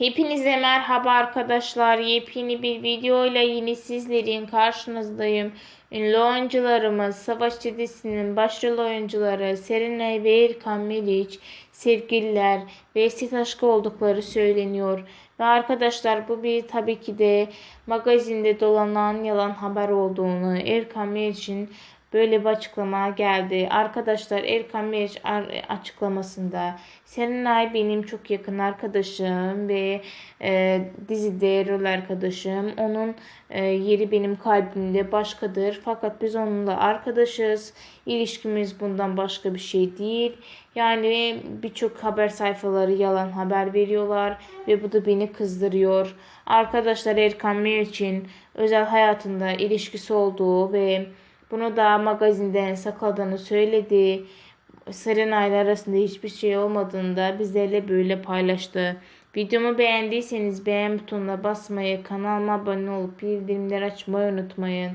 Hepinize merhaba arkadaşlar. Yepyeni bir videoyla yine sizlerin karşınızdayım. Ünlü oyuncularımız Savaş dizisinin başrol oyuncuları Serenay ve Erkan Meriç sevgililer ve eski aşkı oldukları söyleniyor. Ve arkadaşlar bu bir tabii ki de magazinde dolanan yalan haber olduğunu Erkan Meriç'in Böyle bir açıklama geldi. Arkadaşlar Erkan Meriç açıklamasında Serenay benim çok yakın arkadaşım ve e, dizide rol arkadaşım. Onun e, yeri benim kalbimde başkadır. Fakat biz onunla arkadaşız. İlişkimiz bundan başka bir şey değil. Yani birçok haber sayfaları yalan haber veriyorlar ve bu da beni kızdırıyor. Arkadaşlar Erkan Meriç'in özel hayatında ilişkisi olduğu ve bunu da magazinden sakladığını söyledi. Serenay'la arasında hiçbir şey olmadığını da bizlerle böyle paylaştı. Videomu beğendiyseniz beğen butonuna basmayı, kanalıma abone olup bildirimleri açmayı unutmayın.